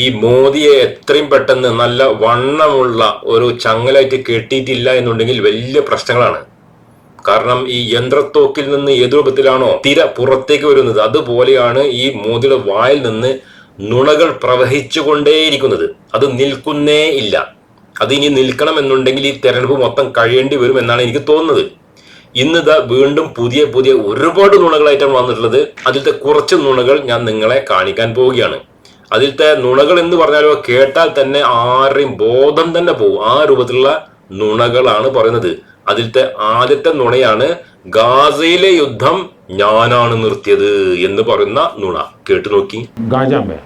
ഈ മോദിയെ എത്രയും പെട്ടെന്ന് നല്ല വണ്ണമുള്ള ഒരു ചങ്ങലായിട്ട് കെട്ടിയിട്ടില്ല എന്നുണ്ടെങ്കിൽ വലിയ പ്രശ്നങ്ങളാണ്. കാരണം ഈ യന്ത്രത്തോക്കിൽ നിന്ന് ഏത് രൂപത്തിലാണോ തിര പുറത്തേക്ക് വരുന്നത് അതുപോലെയാണ് ഈ മോദിയുടെ വായിൽ നിന്ന് നുണകൾ പ്രവഹിച്ചുകൊണ്ടേയിരിക്കുന്നത്. അത് നിൽക്കുന്നേ ഇല്ല. അത് ഇനി നിൽക്കണം എന്നുണ്ടെങ്കിൽ ഈ തെരഞ്ഞെടുപ്പ് മൊത്തം കഴിയേണ്ടി വരും എന്നാണ് എനിക്ക് തോന്നുന്നത്. ഇന്ന് ഇതാ വീണ്ടും പുതിയ പുതിയ ഒരുപാട് നുണകളായിട്ടാണ് വന്നിട്ടുള്ളത്. അതിലത്തെ കുറച്ച് നുണകൾ ഞാൻ നിങ്ങളെ കാണിക്കാൻ പോവുകയാണ്. അതിലത്തെ നുണകൾ എന്ന് പറഞ്ഞാലോ കേട്ടാൽ തന്നെ ആരുടെയും ബോധം തന്നെ പോകും ആ രൂപത്തിലുള്ള നുണകളാണ് പറയുന്നത് അതിലത്തെ ആദ്യത്തെ നുണയാണ് ഗാസയിലെ യുദ്ധം ഞാനാണ് നിർത്തിയത് എന്ന് പറയുന്ന നുണ കേട്ടു നോക്കി गाजा में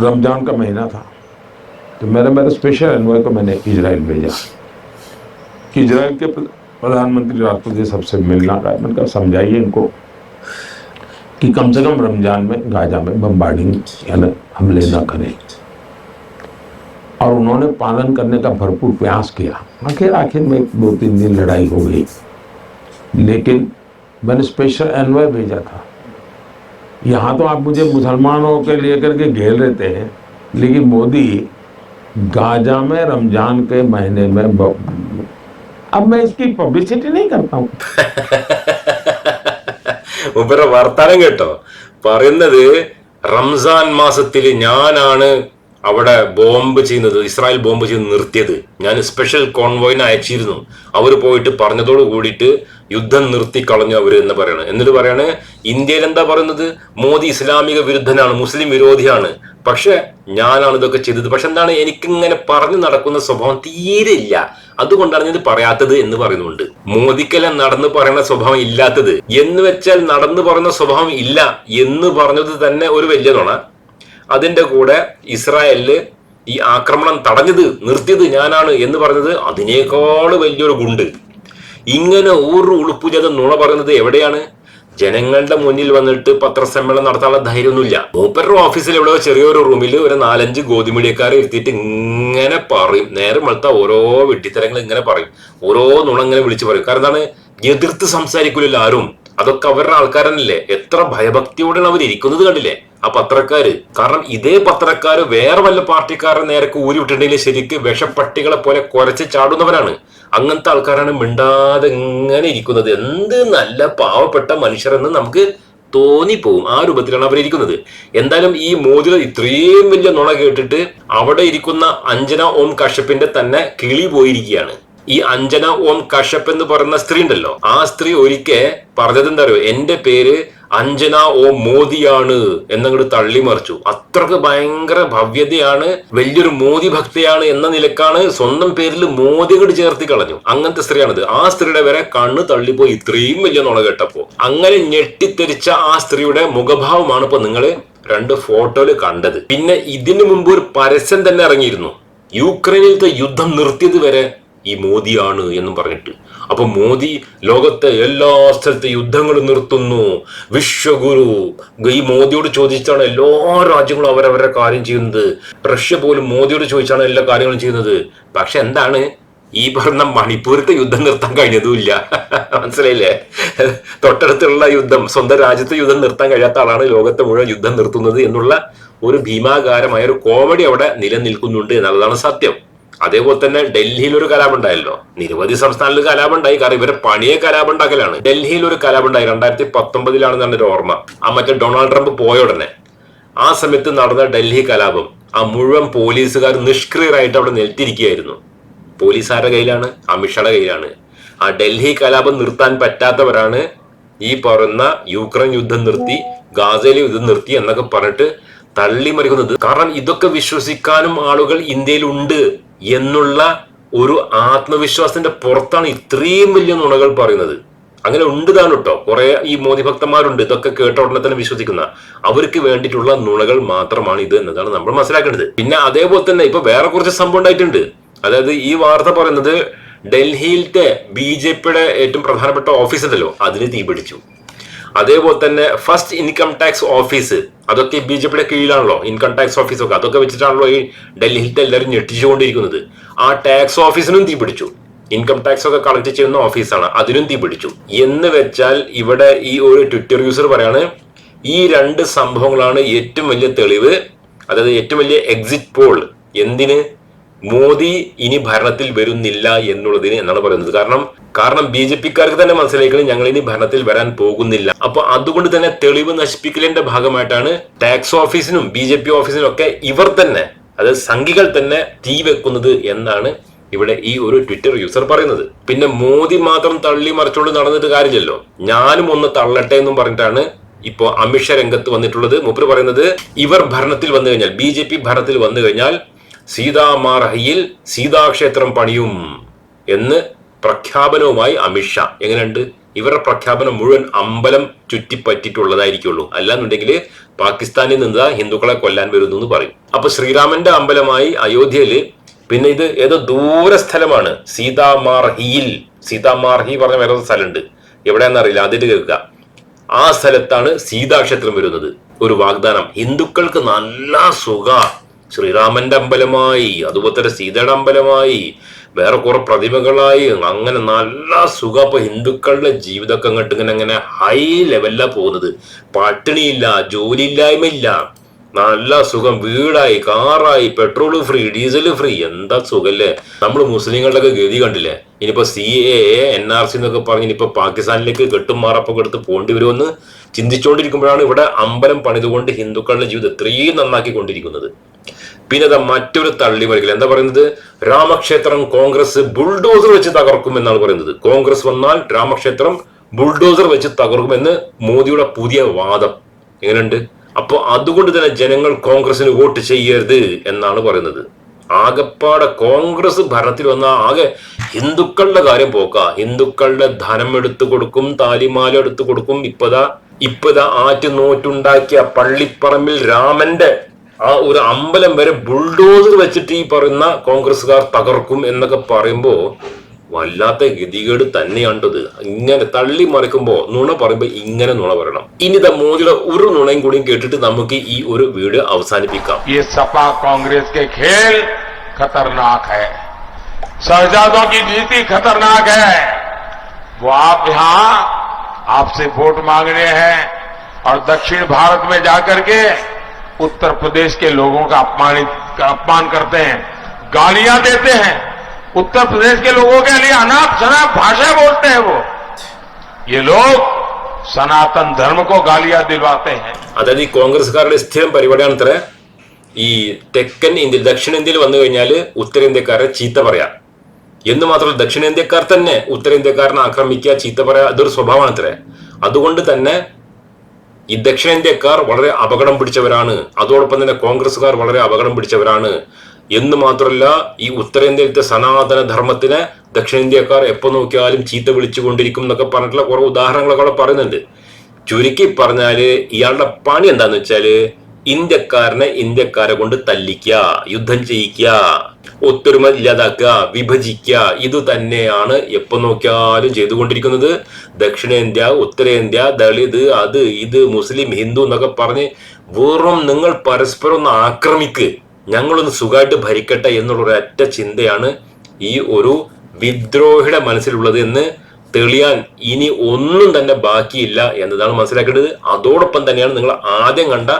रमजान का महीना था तो मेरे मेरे स्पेशल एनवॉय को मैंने इजराइल भेजा कि इजराइल के प्र- प्रधानमंत्री राष्ट्रपति सबसे मिलना रहा है मैंने कहा समझाइए इनको कि कम से कम रमज़ान में गाजा में बम्बार्डिंग यानी हमले न करें। और उन्होंने पालन करने का भरपूर प्रयास किया। आखिर आखिर में दो तीन दिन लड़ाई हो गई। लेकिन मैंने स्पेशल एनवॉय भेजा था। यहाँ तो आप मुझे मुसलमानों के लेकर के घेर लेते हैं, लेकिन मोदी गाजा में रमज़ान के महीने में अब मैं इसकी पब्लिसिटी नहीं करता हूँ ഉപര വർത്താനം കേട്ടോ. പറയുന്നത് റംസാൻ മാസത്തിൽ ഞാനാണ് അവിടെ ബോംബ് ചെയ്യുന്നത് ഇസ്രായേൽ ബോംബ് ചെയ്ത് നിർത്തിയത്. ഞാൻ സ്പെഷ്യൽ കോൺവോയിനെ അയച്ചിരുന്നു. അവർ പോയിട്ട് പറഞ്ഞതോട് കൂടിയിട്ട് യുദ്ധം നിർത്തി കളഞ്ഞു അവർ എന്ന് പറയണം. എന്നിട്ട് പറയാണ് ഇന്ത്യയിൽ എന്താ പറയുന്നത്? മോദി ഇസ്ലാമിക വിരുദ്ധനാണ് മുസ്ലിം വിരോധിയാണ്. പക്ഷെ ഞാനാണ് ഇതൊക്കെ ചെയ്തത്. പക്ഷെ എന്താണ് എനിക്കിങ്ങനെ പറഞ്ഞു നടക്കുന്ന സ്വഭാവം തീരെ ഇല്ല. അതുകൊണ്ടാണ് ഞാൻ പറയാത്തത് എന്ന് പറയുന്നുണ്ട്. മോദിക്കെല്ലാം നടന്നു പറയുന്ന സ്വഭാവം ഇല്ലാത്തത്. എന്ന് വെച്ചാൽ നടന്നു പറയുന്ന സ്വഭാവം ഇല്ല എന്ന് പറഞ്ഞത് തന്നെ ഒരു വലിയ നുണ. അതിന്റെ കൂടെ ഇസ്രായേലിൽ ഈ ആക്രമണം തടഞ്ഞത് നിർത്തിയത് ഞാനാണ് എന്ന് പറഞ്ഞത് അതിനേക്കാൾ വലിയൊരു ഗുണ്ട്. ഇങ്ങനെ ഒരു ചെയ്ത നുണ പറയുന്നത് എവിടെയാണ്? ജനങ്ങളുടെ മുന്നിൽ വന്നിട്ട് പത്രസമ്മേളനം നടത്താനുള്ള ധൈര്യമൊന്നുമില്ല. മൂപ്പരുടെ ഓഫീസിൽ എവിടെയോ ചെറിയൊരു റൂമിൽ ഒരു നാലഞ്ച് ഗോതിമടിയക്കാരെ ഇരുത്തിയിട്ട് ഇങ്ങനെ പറയും. നേരം വെളുത്ത ഓരോ വെട്ടിത്തരങ്ങൾ ഇങ്ങനെ പറയും. ഓരോ നുണ ഇങ്ങനെ വിളിച്ചു പറയും. കാരണം എന്താണ്? എതിർത്ത് സംസാരിക്കില്ല ആരും. അതൊക്കെ അവരുടെ ആൾക്കാരനല്ലേ എത്ര ഭയഭക്തിയോടെയാണ് അവർ ഇരിക്കുന്നത് കണ്ടില്ലേ? ആ പത്രക്കാര്. കാരണം ഇതേ പത്രക്കാര് വേറെ വല്ല പാർട്ടിക്കാരുടെ നേരൊക്കെ ഊരി വിട്ടിട്ടുണ്ടെങ്കിൽ ശരിക്ക് വിഷപ്പട്ടികളെ പോലെ കുരച്ച് ചാടുന്നവരാണ്. അങ്ങനത്തെ ആൾക്കാരാണ് മിണ്ടാതെ ഇങ്ങനെ ഇരിക്കുന്നത്. എന്ത് നല്ല പാവപ്പെട്ട മനുഷ്യരെന്ന് നമുക്ക് തോന്നിപ്പോവും. ആ രൂപത്തിലാണ് അവർ ഇരിക്കുന്നത്. എന്തായാലും ഈ മോദിയുടെ ഇത്രയും വലിയ നുണ കേട്ടിട്ട് അവിടെ ഇരിക്കുന്ന അഞ്ജന ഓം കശ്യപ്പിന്റെ തന്നെ കിളി പോയിരിക്കുകയാണ്. ഈ അഞ്ജന ഓം കശ്യപ് എന്ന് പറയുന്ന സ്ത്രീ ഉണ്ടല്ലോ. ആ സ്ത്രീ ഒരിക്കൽ പറഞ്ഞത് എന്താ അറിയോ? എന്റെ പേര് അഞ്ജന ഓം മോദിയാണ് എന്നങ്ങോട്ട് തള്ളിമറിച്ചു. അത്രയ്ക്ക് ഭയങ്കര ഭവ്യതയാണ് വലിയൊരു മോദി ഭക്തയാണ് എന്ന നിലക്കാണ് സ്വന്തം പേരിൽ മോദി കൂടി ചേർത്തി കളഞ്ഞു. അങ്ങനത്തെ സ്ത്രീയാണിത്. ആ സ്ത്രീയുടെ വരെ കണ്ണ് തള്ളിപ്പോയി. ഇത്രയും വലിയ നുള കേട്ടപ്പോ അങ്ങനെ ഞെട്ടിത്തെരിച്ച ആ സ്ത്രീയുടെ മുഖഭാവമാണ് ഇപ്പൊ നിങ്ങൾ രണ്ട് ഫോട്ടോയിൽ കണ്ടത്. പിന്നെ ഇതിനു മുമ്പ് ഒരു പരസ്യം തന്നെ ഇറങ്ങിയിരുന്നു. യുക്രൈനിലത്തെ യുദ്ധം നിർത്തിയത് വരെ ഈ മോദിയാണ് എന്നും പറഞ്ഞിട്ട്. അപ്പൊ മോദി ലോകത്തെ എല്ലാ സ്ഥലത്തെ യുദ്ധങ്ങളും നിർത്തുന്നു. വിശ്വഗുരു ഈ മോദിയോട് ചോദിച്ചാണ് എല്ലാ രാജ്യങ്ങളും അവരവരുടെ കാര്യം ചെയ്യുന്നത്. റഷ്യ പോലും മോദിയോട് ചോദിച്ചാണ് എല്ലാ കാര്യങ്ങളും ചെയ്യുന്നത്. പക്ഷെ എന്താണ്? ഈ പറഞ്ഞ മണിപ്പൂരത്തെ യുദ്ധം നിർത്താൻ കഴിഞ്ഞതുമില്ല. മനസ്സിലായില്ലേ? തൊട്ടടുത്തുള്ള യുദ്ധം സ്വന്തം രാജ്യത്തെ യുദ്ധം നിർത്താൻ കഴിയാത്ത ആളാണ് ലോകത്തെ മുഴുവൻ യുദ്ധം നിർത്തുന്നത് എന്നുള്ള ഒരു ഭീമാകാരമായ ഒരു കോമഡി അവിടെ നിലനിൽക്കുന്നുണ്ട് എന്നുള്ളതാണ് സത്യം. അതേപോലെ തന്നെ ഡൽഹിയിൽ ഒരു കലാപം ഉണ്ടായല്ലോ നിരവധി സംസ്ഥാനങ്ങളിൽ കലാപം ഉണ്ടായി കാരണം ഇവരെ പണിയെ കലാപം ഉണ്ടാക്കലാണ് ഡൽഹിയിൽ ഒരു കലാപം ഉണ്ടായി രണ്ടായിരത്തി പത്തൊമ്പതിലാണെന്നാണ് ഒരു ഓർമ്മ. ആ മറ്റേ ഡൊണാൾഡ് ട്രംപ് പോയ ഉടനെ ആ സമയത്ത് നടന്ന ഡൽഹി കലാപം ആ മുഴുവൻ പോലീസുകാർ നിഷ്ക്രിയരായിട്ട് അവിടെ നിൽത്തിരിക്കുകയായിരുന്നു പോലീസുകാരുടെ കയ്യിലാണ് അമിത്ഷായുടെ കയ്യിലാണ്. ആ ഡൽഹി കലാപം നിർത്താൻ പറ്റാത്തവരാണ് ഈ പറയുന്ന യുക്രൈൻ യുദ്ധം നിർത്തി ഗാസയിലെ യുദ്ധം നിർത്തി എന്നൊക്കെ പറഞ്ഞിട്ട് തള്ളിമറിക്കുന്നത്. കാരണം ഇതൊക്കെ വിശ്വസിക്കാനും ആളുകൾ ഇന്ത്യയിലുണ്ട് എന്നുള്ള ഒരു ആത്മവിശ്വാസത്തിന്റെ പുറത്താണ് ഇത്രയും വലിയ നുണകൾ പറയുന്നത്. അങ്ങനെ ഉണ്ട് താനും കേട്ടോ കുറെ ഈ മോദി ഭക്തന്മാരുണ്ട്. ഇതൊക്കെ കേട്ട ഉടനെ തന്നെ വിശ്വസിക്കുന്ന. അവർക്ക് വേണ്ടിയിട്ടുള്ള നുണകൾ മാത്രമാണ് ഇത് എന്നതാണ് നമ്മൾ മനസ്സിലാക്കേണ്ടത്. പിന്നെ അതേപോലെ തന്നെ ഇപ്പൊ വേറെ കുറച്ച് സംഭവം ഉണ്ടായിട്ടുണ്ട്. അതായത് ഈ വാർത്ത പറയുന്നത് ഡൽഹിയിലത്തെ ബി ജെ പിയുടെ ഏറ്റവും പ്രധാനപ്പെട്ട ഓഫീസ് ഉണ്ടല്ലോ. അതിന് തീപിടിച്ചു. അതേപോലെ തന്നെ ഫസ്റ്റ് ഇൻകം ടാക്സ് ഓഫീസ് അതൊക്കെ ബി ജെ പിയുടെ കീഴിലാണല്ലോ ഇൻകം ടാക്സ് ഓഫീസൊക്കെ അതൊക്കെ വെച്ചിട്ടാണല്ലോ ഈ ഡൽഹിയിലത്തെ എല്ലാവരും ഞെട്ടിച്ചുകൊണ്ടിരിക്കുന്നത്. ആ ടാക്സ് ഓഫീസിനും തീ പിടിച്ചു. ഇൻകം ടാക്സ് ഒക്കെ കളക്ട് ചെയ്യുന്ന ഓഫീസാണ് അതിനും തീ പിടിച്ചു. എന്ന് വെച്ചാൽ ഇവിടെ ഈ ഒരു ട്വിറ്റർ യൂസർ പറയാണ് ഈ രണ്ട് സംഭവങ്ങളാണ് ഏറ്റവും വലിയ തെളിവ് അതായത് ഏറ്റവും വലിയ എക്സിറ്റ് പോൾ എന്തിന്? മോദി ഇനി ഭരണത്തിൽ വരുന്നില്ല എന്നുള്ളതിന് എന്നാണ് പറയുന്നത്. കാരണം കാരണം ബി ജെ പിക്കാർക്ക് തന്നെ മനസ്സിലാക്കണം ഞങ്ങൾ ഇനി ഭരണത്തിൽ വരാൻ പോകുന്നില്ല. അപ്പൊ അതുകൊണ്ട് തന്നെ തെളിവ് നശിപ്പിക്കലിന്റെ ഭാഗമായിട്ടാണ് ടാക്സ് ഓഫീസിനും ബി ജെ പി ഓഫീസിനും ഒക്കെ ഇവർ തന്നെ അത് സംഘികൾ തന്നെ തീ വെക്കുന്നത് എന്നാണ് ഇവിടെ ഈ ഒരു ട്വിറ്റർ യൂസർ പറയുന്നത്. പിന്നെ മോദി മാത്രം തള്ളി മറിച്ചുകൊണ്ട് നടന്നിട്ട് കാര്യമില്ലല്ലോ. ഞാനും ഒന്ന് തള്ളട്ടെ എന്നും പറഞ്ഞിട്ടാണ് ഇപ്പോ അമിത്ഷാ രംഗത്ത് വന്നിട്ടുള്ളത്. മൂപ്പര് പറയുന്നത് ഇവർ ഭരണത്തിൽ വന്നു കഴിഞ്ഞാൽ ബി ജെ പി ഭരണത്തിൽ വന്നു കഴിഞ്ഞാൽ സീതാമാർഹയിൽ സീതാക്ഷേത്രം പണിയും എന്ന് പ്രഖ്യാപനവുമായി അമിത്ഷാ എങ്ങനെയുണ്ട്? ഇവരുടെ പ്രഖ്യാപനം മുഴുവൻ അമ്പലം ചുറ്റിപ്പറ്റിയിട്ടുള്ളതായിരിക്കുള്ളൂ. അല്ലാന്നുണ്ടെങ്കിൽ പാകിസ്ഥാനിൽ നിന്ന് ഹിന്ദുക്കളെ കൊല്ലാൻ വരുന്നു എന്ന് പറയും. അപ്പൊ ശ്രീരാമന്റെ അമ്പലമായി അയോധ്യയിൽ പിന്നെ ഇത് ഏതോ ദൂര സ്ഥലമാണ്. സീതാമാർഹിയിൽ. സീതാമാർഹി പറഞ്ഞ വേറെ സ്ഥലമുണ്ട്. എവിടെയാണെന്നറിയില്ല അതിട്ട് കേൾക്കുക. ആ സ്ഥലത്താണ് സീതാക്ഷേത്രം വരുന്നത്. ഒരു വാഗ്ദാനം. ഹിന്ദുക്കൾക്ക് നല്ല സുഖ. ശ്രീരാമന്റെ അമ്പലമായി അതുപോലെ തന്നെ സീതയുടെ അമ്പലമായി വേറെ കുറെ പ്രതിമകളായി. അങ്ങനെ നല്ല സുഖം. ഇപ്പൊ ഹിന്ദുക്കളുടെ ജീവിതമൊക്കെ അങ്ങോട്ട് ഇങ്ങനെ അങ്ങനെ ഹൈ ലെവലിലാ പോകുന്നത്. പട്ടിണിയില്ല ജോലിയില്ലായ്മയില്ല. നല്ല സുഖം. വീടായി കാറായി പെട്രോൾ ഫ്രീ ഡീസൽ ഫ്രീ എന്താ സുഖല്ലേ? നമ്മൾ മുസ്ലിങ്ങളുടെ ഒക്കെ ഗതി കണ്ടില്ലേ? ഇനിയിപ്പോ C A N R C എന്നൊക്കെ പറഞ്ഞ് ഇനിയിപ്പോ പാകിസ്ഥാനിലേക്ക് കെട്ടും മാറപ്പൊക്കെ എടുത്ത് പോകേണ്ടി വരുമെന്ന് ചിന്തിച്ചുകൊണ്ടിരിക്കുമ്പോഴാണ് ഇവിടെ അമ്പലം പണിതുകൊണ്ട് ഹിന്ദുക്കളുടെ ജീവിതം ഇത്രയും നന്നാക്കിക്കൊണ്ടിരിക്കുന്നത്. പിന്നെ അത് മറ്റൊരു തള്ളി വരികില്ല എന്താ പറയുന്നത്? രാമക്ഷേത്രം കോൺഗ്രസ് ബുൾഡോസർ വെച്ച് തകർക്കും എന്നാണ് പറയുന്നത്. കോൺഗ്രസ് വന്നാൽ രാമക്ഷേത്രം ബുൾഡോസർ വെച്ച് തകർക്കുമെന്ന് മോദിയുടെ പുതിയ വാദം. എങ്ങനെയുണ്ട്? അപ്പൊ അതുകൊണ്ട് തന്നെ ജനങ്ങൾ കോൺഗ്രസിന് വോട്ട് ചെയ്യരുത് എന്നാണ് പറയുന്നത്. ആകെപ്പാടെ കോൺഗ്രസ് ഭരണത്തിൽ വന്ന ആകെ ഹിന്ദുക്കളുടെ കാര്യം പോക്ക. ഹിന്ദുക്കളുടെ ധനം എടുത്തു കൊടുക്കും താലിമാല എടുത്തു കൊടുക്കും. ഇപ്പതാ ഇപ്പതാ ആറ്റുനോറ്റുണ്ടാക്കിയ പള്ളിപ്പറമ്പിൽ രാമന്റെ ആ ഒരു അമ്പലം വരെ ബുൾഡോസർ വെച്ചിട്ട് ഈ പറയുന്ന കോൺഗ്രസ്സുകാർ തകർക്കും എന്നൊക്കെ പറയുമ്പോ വല്ലാത്ത ഗതികേട് തന്നെയാണ്ടത് ഇങ്ങനെ തള്ളി മറിക്കുമ്പോ നുണ പറയുമ്പോ ഇങ്ങനെ നുണ പറയണം ഇനി ദാ മോദിയുടെ ഒരു നുണയും കൂടിയും കേട്ടിട്ട് നമുക്ക് ഈ ഒരു വീഡിയോ അവസാനിപ്പിക്കാം ये सपा कांग्रेस के खेल खतरनाक है शहजादों की नीति खतरनाक है वो आप यहां आपसे वोट मांगने हैं और दक्षिण भारत में जाकर के उत्तर प्रदेश के लोगों का अपमानित का अपमान करते हैं गालियां देते हैं उत्तर प्रदेश के लोगों के लिए अनाप शनाप भाषा बोलते हैं वो ये लोग सनातन धर्म को गालियां दिलवाते हैं അതായത് ഈ കോൺഗ്രസ്സുകാരുടെ സ്ഥിരം പരിപാടിയാണ് ഇത്ര ഈ തെക്കൻ ഇന്ത്യ ദക്ഷിണേന്ത്യയിൽ വന്നു കഴിഞ്ഞാൽ ഉത്തരേന്ത്യക്കാരെ ചീത്ത പറയാം എന്ന് മാത്രമല്ല ദക്ഷിണേന്ത്യക്കാർ തന്നെ ഉത്തരേന്ത്യക്കാരനെ ആക്രമിക്കുക ചീത്ത പറയാ അതൊരു സ്വഭാവമാണ് ഇത്ര അതുകൊണ്ട് തന്നെ ഈ ദക്ഷിണേന്ത്യക്കാർ വളരെ അപകടം പിടിച്ചവരാണ്. അതോടൊപ്പം തന്നെ കോൺഗ്രസ്സുകാർ വളരെ അപകടം പിടിച്ചവരാണ്. എന്ന് മാത്രമല്ല ഈ ഉത്തരേന്ത്യയിലത്തെ സനാതന ധർമ്മത്തിനെ ദക്ഷിണേന്ത്യക്കാർ എപ്പോ നോക്കിയാലും ചീത്ത വിളിച്ചുകൊണ്ടിരിക്കും എന്നൊക്കെ പറഞ്ഞിട്ടുള്ള കുറെ ഉദാഹരണങ്ങളൊക്കെ പറയുന്നുണ്ട്. ചുരുക്കി പറഞ്ഞാൽ ഇയാളുടെ പണി എന്താന്ന് വെച്ചാൽ ഇന്ത്യക്കാരനെ ഇന്ത്യക്കാരെ കൊണ്ട് തല്ലിക്കുക യുദ്ധം ചെയ്യിക്കുക ഒത്തൊരുമ ഇല്ലാതാക്കുക വിഭജിക്കുക ഇത് തന്നെയാണ് എപ്പോ നോക്കിയാലും ചെയ്തുകൊണ്ടിരിക്കുന്നത്. ദക്ഷിണേന്ത്യ ഉത്തരേന്ത്യ ദളിത് അത് ഇത് മുസ്ലിം ഹിന്ദു എന്നൊക്കെ പറഞ്ഞ് വെറും നിങ്ങൾ പരസ്പരം ഒന്ന് ആക്രമിക്ക് ഞങ്ങളൊന്ന് സുഖമായിട്ട് ഭരിക്കട്ടെ എന്നുള്ള ഒരൊറ്റ ചിന്തയാണ് ഈ ഒരു വിദ്രോഹിയുടെ മനസ്സിലുള്ളത് എന്ന് തെളിയാൻ ഇനി ഒന്നും തന്നെ ബാക്കിയില്ല എന്നതാണ് മനസ്സിലാക്കേണ്ടത്. അതോടൊപ്പം തന്നെയാണ് നിങ്ങൾ ആദ്യം കണ്ട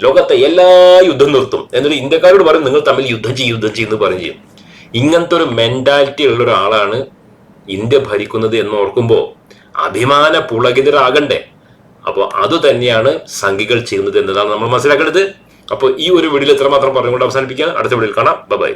ലോകത്തെ എല്ലാ യുദ്ധം നിർത്തും. എന്നിട്ട് ഇന്ത്യക്കാരോട് പറയും നിങ്ങൾ തമ്മിൽ യുദ്ധം ചെയ്യും യുദ്ധം ചെയ്യുന്നു പറയും ചെയ്യും. ഇങ്ങനത്തെ ഒരു മെന്റാലിറ്റി ഉള്ള ഒരാളാണ് ഇന്ത്യ ഭരിക്കുന്നത് എന്ന് ഓർക്കുമ്പോൾ അഭിമാന പുളകിതരാകണ്ടേ. അപ്പോൾ അത് തന്നെയാണ് സംഘികൾ ചെയ്യുന്നത് എന്നതാണ് നമ്മൾ മനസ്സിലാക്കേണ്ടത്. അപ്പോൾ ഈ ഒരു വീഡിയോയിൽ എത്രമാത്രം പറഞ്ഞുകൊണ്ട് അവസാനിപ്പിക്കുക അടുത്ത വീഡിയോയിൽ കാണാം. ബൈ